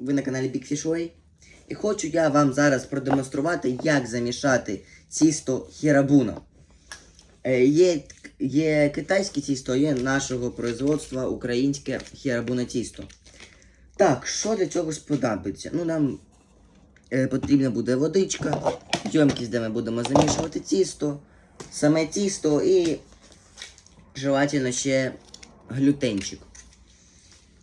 Ви на каналі Big Fish Way. І хочу я вам зараз продемонструвати, як замішати тісто хірабуна. Е, є, є китайське тісто, є нашого производства українське хірабуна тісто. Так, що для цього сподобається? Ну, нам е, потрібна буде водичка, ємкість, де ми будемо замішувати тісто, саме тісто і желательно ще глютенчик.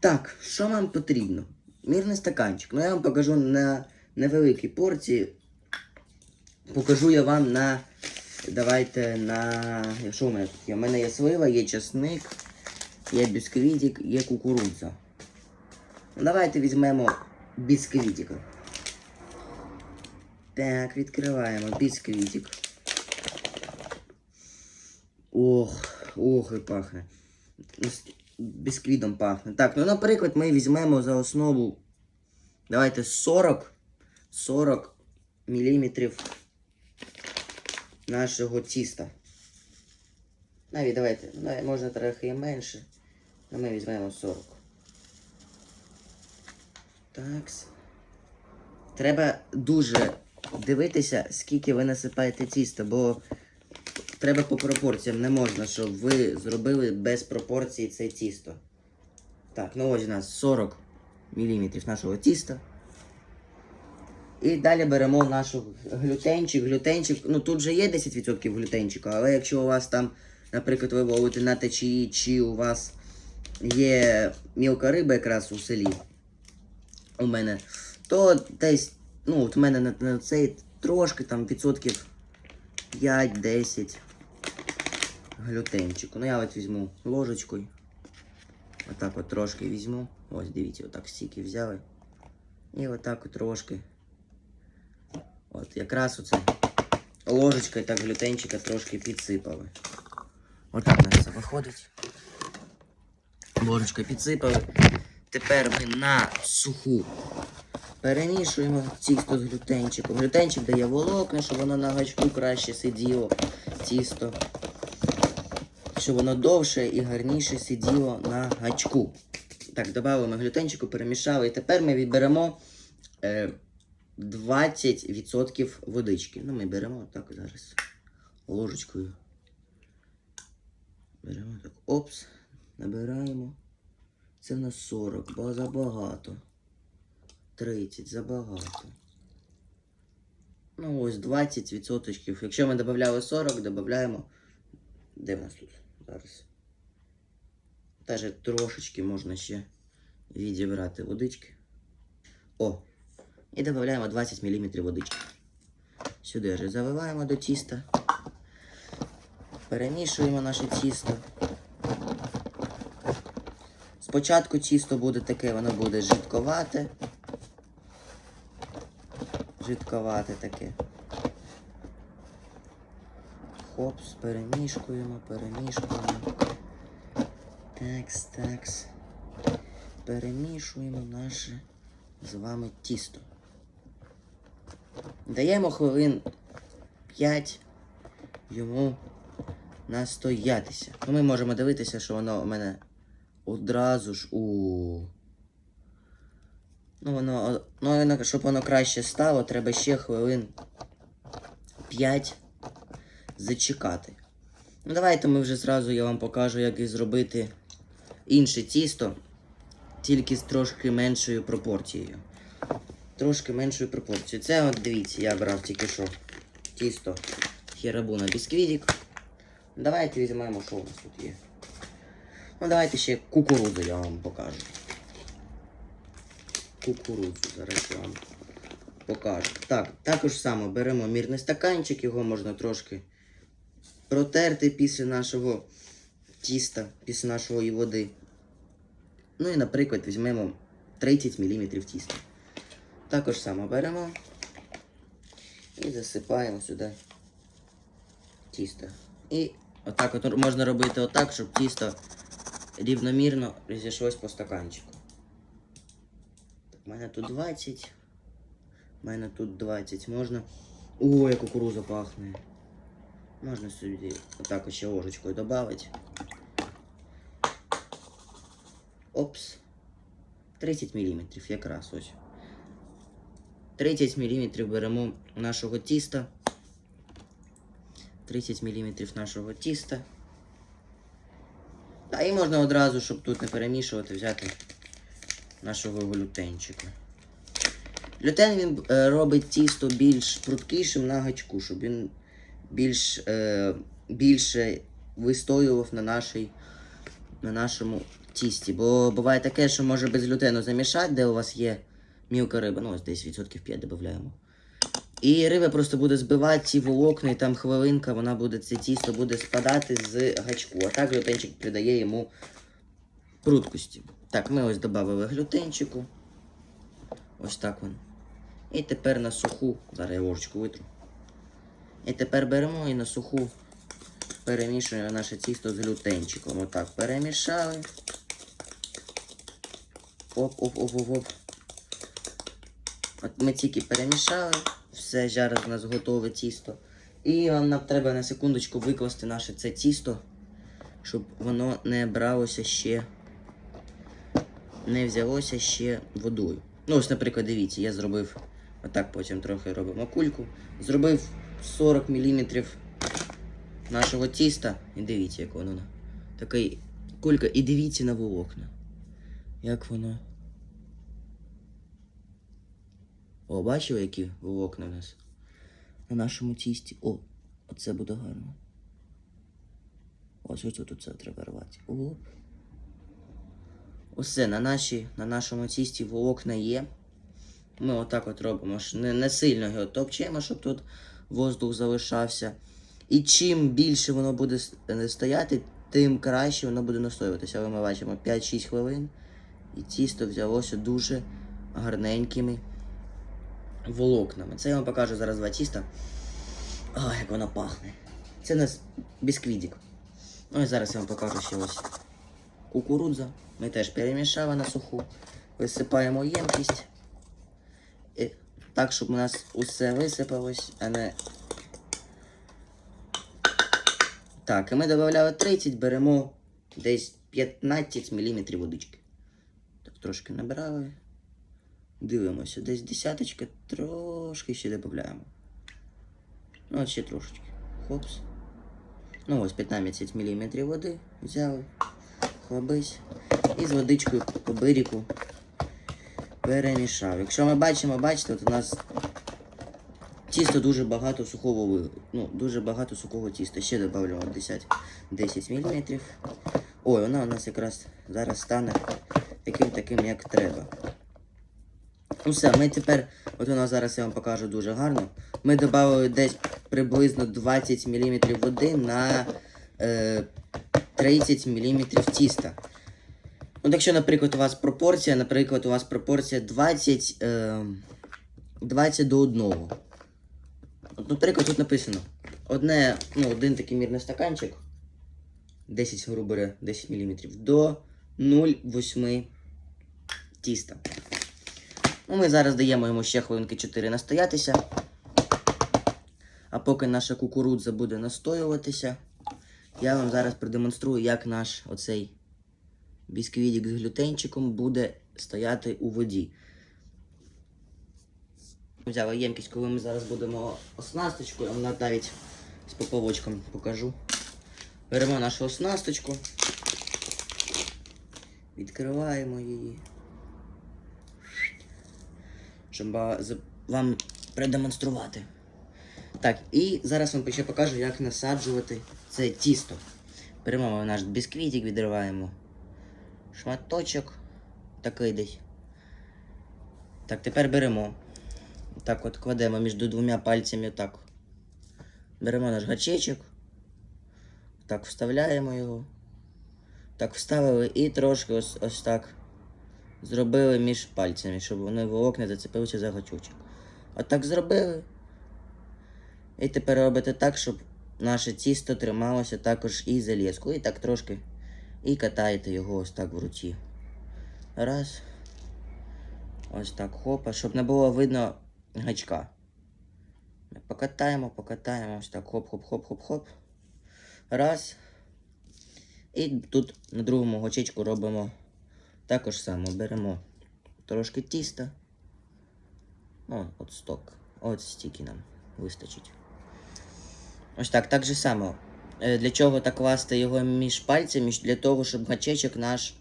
Так, що вам потрібно? Мірний стаканчик. Ну я вам покажу на невеликій порції. Покажу я вам на. Давайте на. Що у мене тут є? У мене є слива, є чесник, є бісквітик, є кукурудза. Ну, давайте візьмемо бісквітика. Так, відкриваємо бісквітик. Ох, ох, і пахне. Бісквітом пахне. Так, ну, наприклад, ми візьмемо за основу. Давайте 40 40 міліметрів нашого тіста. Навіть давайте, ну, можна трохи і менше. але ми візьмемо 40. Так. Треба дуже дивитися, скільки ви насипаєте тіста, бо треба по пропорціям. Не можна, щоб ви зробили без пропорцій це тісто. Так, ну ось у нас 40 мм нашого тіста. І далі беремо наш глютенчик. Глютенчик, ну тут же є 10% глютенчика, але якщо у вас там, наприклад, ви ловите на течії, чи у вас є мілка риба якраз у селі, у мене, то десь, ну, от у мене на, на цей трошки там відсотків 5-10 глютенчику. Ну я от візьму ложечкою. Отак от трошки візьму. Ось дивіться, отак стільки взяли. І отак от трошки. От якраз оце ложечкою так глютенчика трошки підсипали. Отак у нас це виходить. Ложечкою підсипали. Тепер ми на суху перемішуємо тісто з глютенчиком. Глютенчик дає волокна, щоб воно на гачку краще сиділо. Тісто. Щоб воно довше і гарніше сиділо на гачку. Так, додаємо глютенчику, перемішали. І тепер ми відберемо е, 20% водички. Ну, ми беремо так зараз ложечкою. Беремо так. Опс. Набираємо. Це в нас 40, бо забагато. 30, забагато. Ну, ось 20%. Якщо ми додавали 40, додаємо. Де в нас тут? Зараз. Даже трошечки можна ще відібрати водички. О! І додаємо 20 мм водички. Сюди же заливаємо до тіста. Перемішуємо наше тісто. Спочатку тісто буде таке, воно буде жидковате. Жидковате таке. Хопс, перемішкуємо, перемішкуємо. Такс, такс. Перемішуємо наше з вами тісто. Даємо хвилин 5 йому настоятися. Ну, ми можемо дивитися, що воно у мене одразу ж у. Ну, воно, ну, щоб воно краще стало, треба ще хвилин 5 зачекати. Ну, давайте ми вже зразу я вам покажу, як і зробити інше тісто, тільки з трошки меншою пропорцією. Трошки меншою пропорцією. Це от дивіться, я брав тільки що тісто хірабуна бісквітик. Давайте візьмемо, що у нас тут є. Ну, давайте ще кукурудзу я вам покажу. Кукурудзу зараз я вам покажу. Так, також само беремо мірний стаканчик, його можна трошки протерти після нашого тіста, після нашої води. Ну і, наприклад, візьмемо 30 мм тіста. Також само беремо і засипаємо сюди тісто. І отак от можна робити отак, щоб тісто рівномірно розійшлось по стаканчику. Так, у мене тут 20. У мене тут 20. Можна. Ой, кукуруза пахне. Можна сюди отак от ще ложечкою додати. Опс. 30 мм якраз ось. 30 мм беремо нашого тіста. 30 мм нашого тіста. Та і можна одразу, щоб тут не перемішувати, взяти нашого глютенчика. Глютен він е, робить тісто більш прудкішим на гачку, щоб він більш, е, більше вистоював на, нашій, на нашому тісті. Бо буває таке, що може без глютену замішати, де у вас є мілка риба, ну ось десь відсотків 5 додаємо. І риба просто буде збивати ці волокна, і там хвилинка, вона буде, це тісто буде спадати з гачку. А так глютенчик придає йому прудкості. Так, ми ось додали глютенчику. Ось так він. І тепер на суху, зараз я ложечку витру. І тепер беремо і на суху перемішуємо наше тісто з глютенчиком. Отак перемішали. Оп-оп-оп-оп-оп. От ми тільки перемішали, все, зараз у нас готове тісто. І нам треба на секундочку викласти наше це тісто, щоб воно не бралося ще, не взялося ще водою. Ну, ось, наприклад, дивіться, я зробив, отак потім трохи робимо кульку. Зробив 40 мм нашого тіста. І дивіться, як воно. Такий кулька. І дивіться на волокна. Як воно. О, бачили, які волокна у нас на нашому тісті. О, оце буде гарно. Ось ось тут це треба рвати. Оп. Усе, на, наші, на нашому тісті волокна є. Ми отак от робимо, не, не сильно його топчемо, щоб тут воздух залишався. І чим більше воно буде е, стояти, тим краще воно буде настоюватися. Але ми бачимо 5-6 хвилин. І тісто взялося дуже гарненькими волокнами. Це я вам покажу зараз два тіста. Ой, як воно пахне. Це у нас бісквітик. Ну і зараз я вам покажу ще ось кукурудза. Ми теж перемішали на суху. Висипаємо ємкість. Так, щоб у нас усе висипалось, а не. Так, і ми додавали 30, беремо десь 15 мм водички. Так, трошки набирали. Дивимося, десь десяточка, трошки ще додаємо. Ну, от ще трошечки. Хопс. Ну ось 15 мм води взяли. Хлобись. І з водичкою по бирику перемішав. Якщо ми бачимо, бачите, от у нас тісто дуже багато сухого ну, дуже багато сухого тіста. Ще додаємо 10, 10 мм. Ой, вона у нас якраз зараз стане таким таким, як треба. Ну все, ми тепер, от воно зараз я вам покажу дуже гарно. Ми додали десь приблизно 20 мм води на е, 30 мм тіста. От якщо, наприклад, у вас пропорція, наприклад, у вас пропорція 20, е, 20 до 1. От, наприклад, тут написано одне, ну, один такий мірний стаканчик, 10, грубо говоря, 10 мм, до 0,8 тіста. Ну, ми зараз даємо йому ще хвилинки 4 настоятися. А поки наша кукурудза буде настоюватися, я вам зараз продемонструю, як наш оцей бісквітик з глютенчиком буде стояти у воді. Взяла ємкість, коли ми зараз будемо оснасточку, я вам навіть з поповочком покажу. Беремо нашу оснасточку, відкриваємо її. Щоб вам продемонструвати. Так, і зараз вам ще покажу, як насаджувати це тісто. Беремо наш бісквітик, відриваємо шматочок такий десь. Так, тепер беремо. Так от кладемо між двома пальцями так. Беремо наш гачечок. Так, вставляємо його. Так, вставили і трошки ось, ось так зробили між пальцями, щоб вони волокна зацепилися за гачочок. Отак зробили. І тепер робите так, щоб наше тісто трималося також і за леску. І так трошки. І катаєте його ось так в руці. Раз. Ось так хопа, щоб не було видно гачка. Покатаємо, покатаємо, ось так хоп-хоп-хоп-хоп-хоп. Раз. І тут на другому гачечку робимо також само. Беремо трошки тіста. Ну, от сток. От стільки нам вистачить. Ось так, так же само. Е, Для чого так класти його між пальцями? Для того, щоб гачечок наш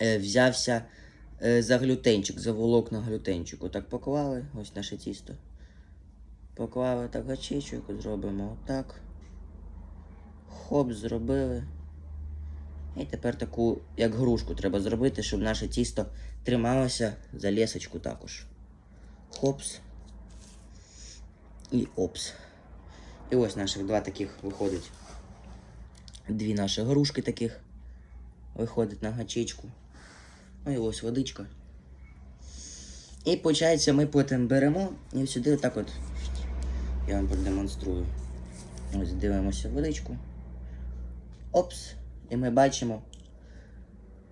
е, взявся е, за глютенчик, за волокна глютенчику. Так поклали, ось наше тісто. Поклали так гачечок, зробимо отак. Хоп, зробили. І тепер таку, як грушку, треба зробити, щоб наше тісто трималося за лісочку також. Хопс. І опс. І ось наших два таких виходить. Дві наші грушки таких виходить на гачечку. Ну і ось водичка. І виходить, ми потім беремо і сюди отак от. Я вам продемонструю. Ось дивимося водичку. Опс. І ми бачимо.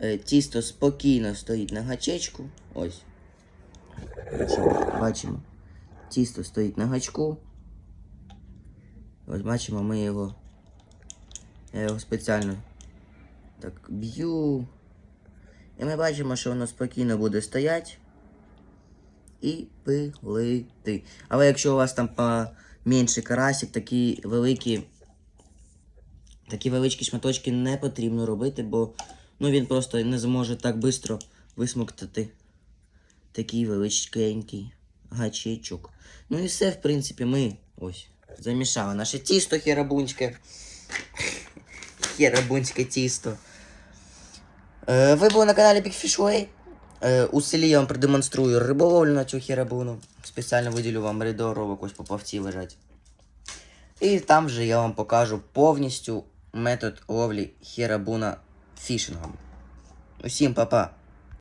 е, Тісто спокійно стоїть на гачечку. Ось. Бачимо. бачимо. Тісто стоїть на гачку. Ось бачимо, ми його. Я його спеціально так б'ю. І ми бачимо, що воно спокійно буде стояти і пилити. Але якщо у вас там поменший карасик, такі великі. Такі величкі шматочки не потрібно робити, бо ну, він просто не зможе так швидко висмоктати такий величенький гачечок. Ну і все, в принципі, ми ось замішали наше тісто херабунське. Херабунське тісто. Е, ви були на каналі Big Fish Way. Е, у селі я вам продемонструю риболовлю на цю херабуну. Спеціально виділю вам рядоробок, ось поповці лежать. І там же я вам покажу повністю метод ловлі херабуна фішингом. Усім па-па!